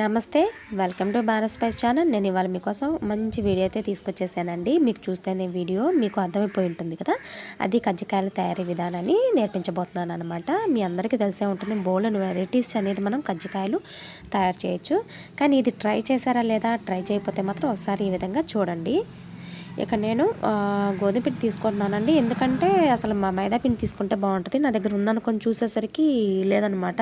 నమస్తే welcome to Bharat Spice channel. నేను ఇవాళ మీకోసం మంచి వీడియో అయితే తీసుకొచ్చేసానండి. మీకు చూస్తేనే వీడియో మీకు అర్థమైపోయి ఉంటుంది కదా? అది కజ్జికాయల తయారీ విధానాన్ని నేర్పించబోతున్నాను అనమాట మీ అందరికీ తెలిసే ఉంటుంది బోల్డెన్ వెరైటీస్ అనేది మనం కజ్జికాయలు తయారు చేయొచ్చు. కానీ ఇది ట్రై చేశారా లేదా? ట్రై చేయకపోతే మాత్రం ఒకసారి ఈ విధంగా చూడండి. ఇక నేను గోధుమ పిండి తీసుకుంటున్నానండి. ఎందుకంటే అసలు మా మైదా పిండి తీసుకుంటే బాగుంటుంది. నా దగ్గర ఉందనుకొని చూసేసరికి లేదనమాట.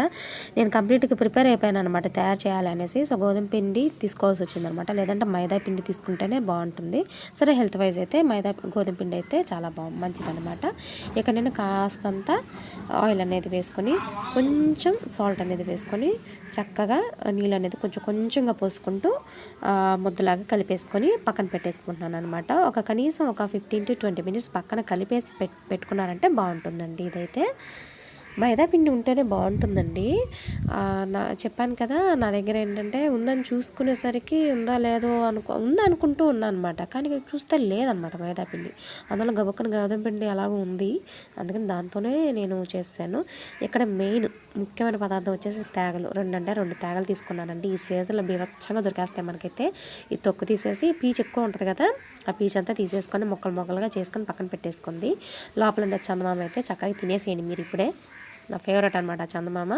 నేను కంప్లీట్గా ప్రిపేర్ అయిపోయాను అనమాట తయారు చేయాలి అనేసి. సో గోధుమ పిండి తీసుకోవాల్సి వచ్చిందనమాట. లేదంటే మైదా పిండి తీసుకుంటేనే బాగుంటుంది. సరే హెల్త్ వైజ్ అయితే మైదా గోధుమ పిండి అయితే చాలా బాగు మంచిదనమాట. ఇక నేను కాస్తంత ఆయిల్ అనేది వేసుకొని కొంచెం సాల్ట్ అనేది వేసుకొని చక్కగా నీళ్ళు అనేది కొంచెం కొంచెంగా పోసుకుంటూ ముద్దలాగా కలిపేసుకొని పక్కన పెట్టేసుకుంటున్నాను అనమాట ఒక కనీసం ఒక ఫిఫ్టీన్ టు ట్వంటీ మినిట్స్ పక్కన కలిపేసి పెట్ పెట్టుకున్నారంటే బాగుంటుందండి ఇదైతే. మైదా పిండి ఉంటేనే బాగుంటుందండి. నా చెప్పాను కదా నా దగ్గర ఏంటంటే ఉందని చూసుకునేసరికి ఉందా లేదో అనుకో ఉందా అనుకుంటూ ఉన్నాను అనమాట కానీ చూస్తే లేదనమాట మైదా పిండి అందులో గబక్కన గోధుమ పిండి అలాగూ ఉంది. అందుకని దాంతోనే నేను చేశాను. ఇక్కడ మెయిన్ ముఖ్యమైన పదార్థం వచ్చేసి తేగలు. రెండు అంటే రెండు తేగలు తీసుకున్నానండి. ఈ సీజన్లో బీభత్సంగా దొరికేస్తాయి మనకైతే. ఈ తొక్కు తీసేసి పీచు ఎక్కువ ఉంటుంది కదా. ఆ పీచు అంతా తీసేసుకొని మొక్కలు మొక్కలుగా చేసుకొని పక్కన పెట్టేసుకుంది. లోపల ఉండే చందమామ అయితే చక్కగా తినేసేయండి మీరు ఇప్పుడే. నా ఫేవరెట్ అనమాట చందమామ.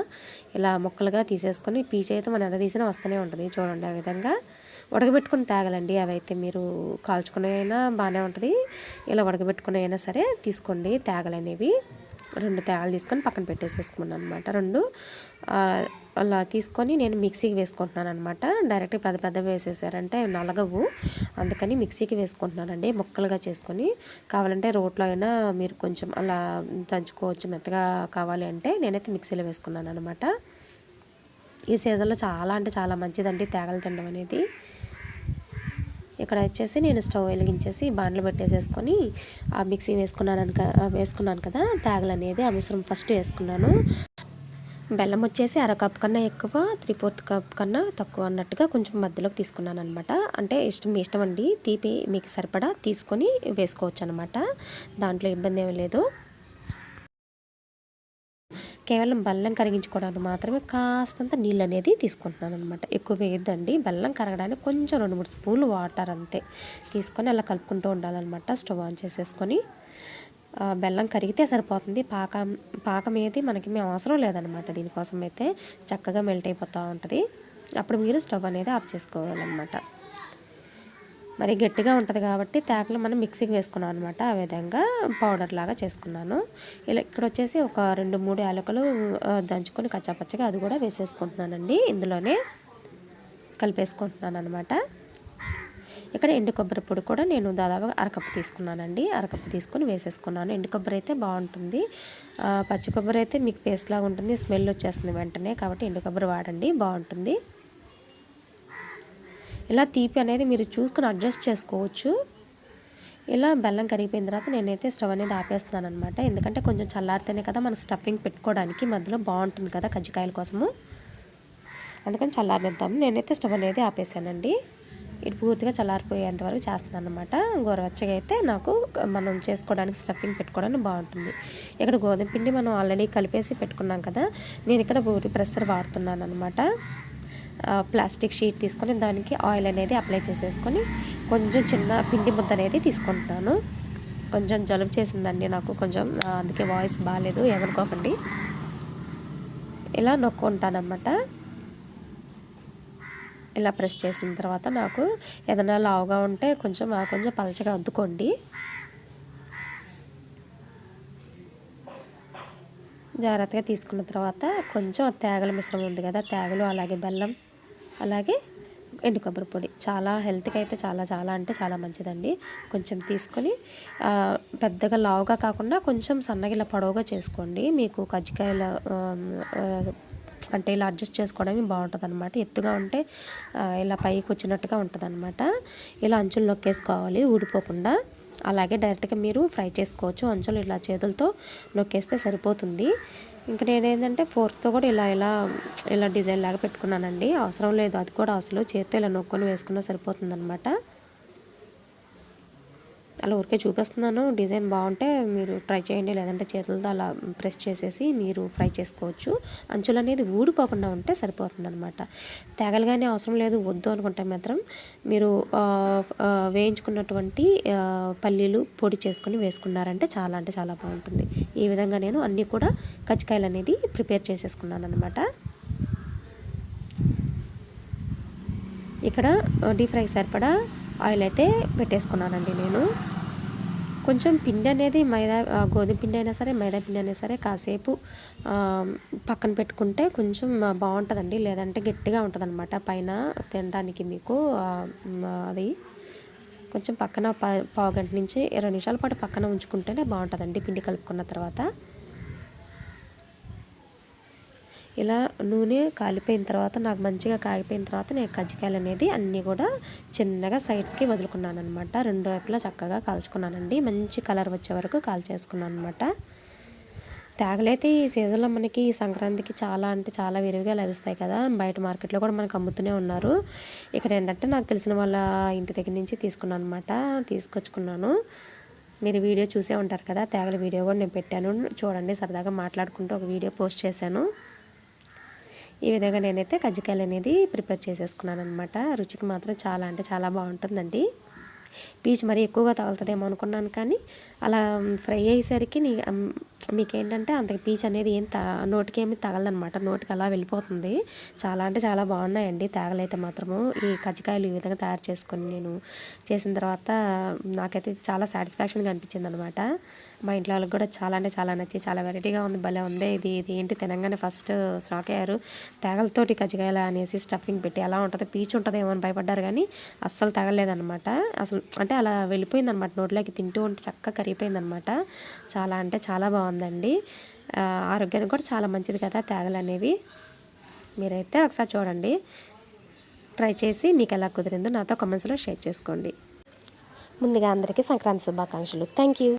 ఇలా మొక్కలుగా తీసేసుకొని పీచు అయితే మనం ఎంత తీసినా వస్తూనే ఉంటుంది. చూడండి ఆ విధంగా. ఉడకబెట్టుకుని తాగలండి. అవైతే మీరు కాల్చుకునే అయినా బాగానే ఉంటుంది. ఇలా ఉడకబెట్టుకునే అయినా సరే తీసుకోండి. తేగలు అనేవి రెండు తేగలు తీసుకొని పక్కన పెట్టేసేసుకున్నాను అనమాట రెండు అలా తీసుకొని నేను మిక్సీకి వేసుకుంటున్నాను అనమాట డైరెక్ట్ పెద్ద పెద్ద వేసేసారంటే నలగవు. అందుకని మిక్సీకి వేసుకుంటున్నానండి. ముక్కలుగా చేసుకొని కావాలంటే రోట్లో అయినా మీరు కొంచెం అలా దంచుకోవచ్చు మెత్తగా కావాలి అంటే నేనైతే మిక్సీలో వేసుకున్నాను అనమాట ఈ సీజన్లో చాలా అంటే చాలా మంచిదండి తేగలు తినడం అనేది. ఇక్కడ వచ్చేసి నేను స్టవ్ వెలిగించేసి బాండ్లు పెట్టేసేసుకొని ఆ మిక్సీ వేసుకున్నాను వేసుకున్నాను కదా తేగలు అనేది ఆ మిశ్రమం ఫస్ట్ వేసుకున్నాను. బెల్లం వచ్చేసి అర కప్ కన్నా ఎక్కువ త్రీ ఫోర్త్ కప్ కన్నా తక్కువ అన్నట్టుగా కొంచెం మధ్యలోకి తీసుకున్నాను అనమాట అంటే ఇష్టం మీ ఇష్టం అండి. తీపి మీకు సరిపడా తీసుకొని వేసుకోవచ్చు అనమాట దాంట్లో ఇబ్బంది ఏమీ లేదు. కేవలం బెల్లం కరిగించుకోవడానికి మాత్రమే కాస్తంత నీళ్ళు అనేది తీసుకుంటున్నాను అనమాట ఎక్కువ వేయద్దండి. బెల్లం కరగడానికి కొంచెం రెండు మూడు స్పూన్లు వాటర్ అంతే తీసుకొని అలా కలుపుకుంటూ ఉండాలన్నమాట. స్టవ్ ఆన్ చేసేసుకొని బెల్లం కరిగితే సరిపోతుంది. పాకం పాకం ఏది మనకి మేము అవసరం లేదనమాట దీనికోసం అయితే చక్కగా మెల్ట్ అయిపోతూ ఉంటుంది. అప్పుడు మీరు స్టవ్ అనేది ఆఫ్ చేసుకోవాలన్నమాట. మరి గట్టిగా ఉంటుంది కాబట్టి తేకలు మనం మిక్సీకి వేసుకున్నాం అనమాట ఆ విధంగా పౌడర్ లాగా చేసుకున్నాను. ఇలా ఇక్కడ వచ్చేసి ఒక రెండు మూడు యాలకులు దంచుకొని కచ్చాపచ్చగా అది కూడా వేసేసుకుంటున్నానండి. ఇందులోనే కలిపేసుకుంటున్నాను అనమాట ఇక్కడ ఎండు కొబ్బరి పొడి కూడా నేను దాదాపుగా అరకప్పు తీసుకున్నానండి. అరకప్పు తీసుకొని వేసేసుకున్నాను. ఎండు కొబ్బరి అయితే బాగుంటుంది. పచ్చి కొబ్బరి అయితే మీకు పేస్ట్ లాగా ఉంటుంది. స్మెల్ వచ్చేస్తుంది వెంటనే కాబట్టి ఎండు కొబ్బరి వాడండి. బాగుంటుంది. ఇలా తీపి అనేది మీరు చూసుకుని అడ్జస్ట్ చేసుకోవచ్చు. ఇలా బెల్లం కరిగిపోయిన తర్వాత నేనైతే స్టవ్ అనేది ఆపేస్తున్నాను అనమాట ఎందుకంటే కొంచెం చల్లారితేనే కదా మనకు స్టఫింగ్ పెట్టుకోవడానికి మధ్యలో బాగుంటుంది కదా కజ్జికాయల కోసము. అందుకని చల్లారిద్దాము నేనైతే స్టవ్ అనేది ఆపేసానండి. ఇది పూర్తిగా చల్లారిపోయేంత వరకు చేస్తున్నాను అనమాట గోరవెచ్చగా అయితే నాకు మనం చేసుకోవడానికి స్టఫింగ్ పెట్టుకోవడానికి బాగుంటుంది. ఇక్కడ గోధుమ పిండి మనం ఆల్రెడీ కలిపేసి పెట్టుకున్నాం కదా నేను ఇక్కడ బూరి ప్రెషర్ వాడుతున్నాను అనమాట ప్లాస్టిక్ షీట్ తీసుకొని దానికి ఆయిల్ అనేది అప్లై చేసేసుకొని కొంచెం చిన్న పిండి ముద్ద అనేది తీసుకుంటున్నాను. కొంచెం జలుబు చేసిందండి నాకు కొంచెం అందుకే వాయిస్ బాగాలేదు ఏమనుకోకండి. ఇలా నొక్కుంటానమాట ఇలా ప్రెస్ చేసిన తర్వాత నాకు ఏదైనా లావుగా ఉంటే కొంచెం కొంచెం పలచగా అద్దుకోండి. జాగ్రత్తగా తీసుకున్న తర్వాత కొంచెం తేగల మిశ్రమం ఉంది కదా తేగలు అలాగే బెల్లం అలాగే ఎండు కొబ్బరి పొడి. చాలా హెల్త్కి అయితే చాలా చాలా అంటే చాలా మంచిదండి. కొంచెం తీసుకొని పెద్దగా లావుగా కాకుండా కొంచెం సన్నగా పొడవుగా చేసుకోండి. మీకు కజ్జికాయల అంటే ఇలా అడ్జస్ట్ చేసుకోవడమే బాగుంటుంది అనమాట ఎత్తుగా ఉంటే ఇలా పైకి వచ్చినట్టుగా ఉంటుంది అనమాట ఇలా అంచులు నొక్కేసుకోవాలి ఊడిపోకుండా. అలాగే డైరెక్ట్గా మీరు ఫ్రై చేసుకోవచ్చు. అంచులు ఇలా చేతులతో నొక్కేస్తే సరిపోతుంది. ఇంకా నేను ఏంటంటే కూడా ఇలా ఇలా ఇలా డిజైన్ లాగా పెట్టుకున్నానండి. అవసరం లేదు అది కూడా అసలు చేతితో ఇలా నొక్కొని వేసుకున్నా సరిపోతుంది అనమాట అలా ఊరికే చూపిస్తున్నాను. డిజైన్ బాగుంటే మీరు ట్రై చేయండి. లేదంటే చేతులతో అలా ప్రెస్ చేసేసి మీరు ఫ్రై చేసుకోవచ్చు. అంచులు అనేది ఊడిపోకుండా ఉంటే సరిపోతుంది అనమాట కానీ అవసరం లేదు. వద్దు అనుకుంటే మాత్రం మీరు వేయించుకున్నటువంటి పల్లీలు పొడి చేసుకుని వేసుకున్నారంటే చాలా అంటే చాలా బాగుంటుంది. ఈ విధంగా నేను అన్నీ కూడా కజ్జికాయలు అనేది ప్రిపేర్ చేసేసుకున్నాను అనమాట ఇక్కడ డీప్ ఫ్రై సరిపడా ఆయిల్ అయితే పెట్టేసుకున్నానండి నేను. కొంచెం పిండి అనేది మైదా గోధుమ పిండి అయినా సరే మైదా పిండి అయినా సరే కాసేపు పక్కన పెట్టుకుంటే కొంచెం బాగుంటుందండి. లేదంటే గట్టిగా ఉంటుందన్నమాట. పైన తినడానికి మీకు అది కొంచెం పక్కన పా పావు గంట నుంచి ఇరవై నిమిషాల పాటు పక్కన ఉంచుకుంటేనే బాగుంటుందండి. పిండి కలుపుకున్న తర్వాత ఇలా నూనె కాలిపోయిన తర్వాత నాకు మంచిగా కాగిపోయిన తర్వాత నేను కజ్జికాయలు అనేది అన్నీ కూడా చిన్నగా సైడ్స్కి వదులుకున్నాను అనమాట రెండు వైపులా చక్కగా కాల్చుకున్నానండి. మంచి కలర్ వచ్చే వరకు కాల్చేసుకున్నాను అనమాట తేగలైతే ఈ సీజన్లో మనకి ఈ సంక్రాంతికి చాలా అంటే చాలా విరివిగా లభిస్తాయి కదా. బయట మార్కెట్లో కూడా మనకు అమ్ముతూనే ఉన్నారు. ఇక్కడ ఏంటంటే నాకు తెలిసిన వాళ్ళ ఇంటి దగ్గర నుంచి తీసుకున్నాను అనమాట తీసుకొచ్చుకున్నాను. మీరు వీడియో చూసే ఉంటారు కదా తేగల వీడియో కూడా నేను పెట్టాను. చూడండి సరదాగా మాట్లాడుకుంటూ ఒక వీడియో పోస్ట్ చేశాను. ఈ విధంగా నేనైతే కజ్జికాయలు అనేది ప్రిపేర్ చేసేసుకున్నాను అనమాట రుచికి మాత్రం చాలా అంటే చాలా బాగుంటుందండి. పీచు మరీ ఎక్కువగా తగులుతుందేమో అనుకున్నాను కానీ అలా ఫ్రై అయ్యేసరికి నీ మీకేంటంటే అంత పీచు అనేది ఏం త నోటికి ఏమి తగలదనమాట నోటికి అలా వెళ్ళిపోతుంది. చాలా అంటే చాలా బాగున్నాయండి తేగలైతే మాత్రము. ఈ కజ్జికాయలు ఈ విధంగా తయారు చేసుకొని నేను చేసిన తర్వాత నాకైతే చాలా సాటిస్ఫాక్షన్గా అనిపించింది అనమాట మా ఇంట్లో వాళ్ళకి కూడా చాలా అంటే చాలా నచ్చి చాలా వెరైటీగా ఉంది భలే ఉంది. ఇది ఇది ఏంటి తెలంగాణ ఫస్ట్ షాక్ అయ్యారు. తేగలతోటి కజ్జికాయలు అనేసి స్టఫింగ్ పెట్టి ఎలా ఉంటుందో పీచు ఉంటుందేమో అని భయపడ్డారు కానీ అస్సలు తగలేదన్నమాట అసలు అంటే అలా వెళ్ళిపోయింది అనమాట నోట్లోకి తింటూ ఉంటే చక్కగా కరిగిపోయిందనమాట చాలా అంటే చాలా బాగుందండి. ఆరోగ్యానికి కూడా చాలా మంచిది కదా తేగలు అనేవి. మీరైతే ఒకసారి చూడండి. ట్రై చేసి మీకు ఎలా కుదిరిందో నాతో కామెంట్స్లో షేర్ చేసుకోండి. ముందుగా అందరికీ సంక్రాంతి శుభాకాంక్షలు. Thank you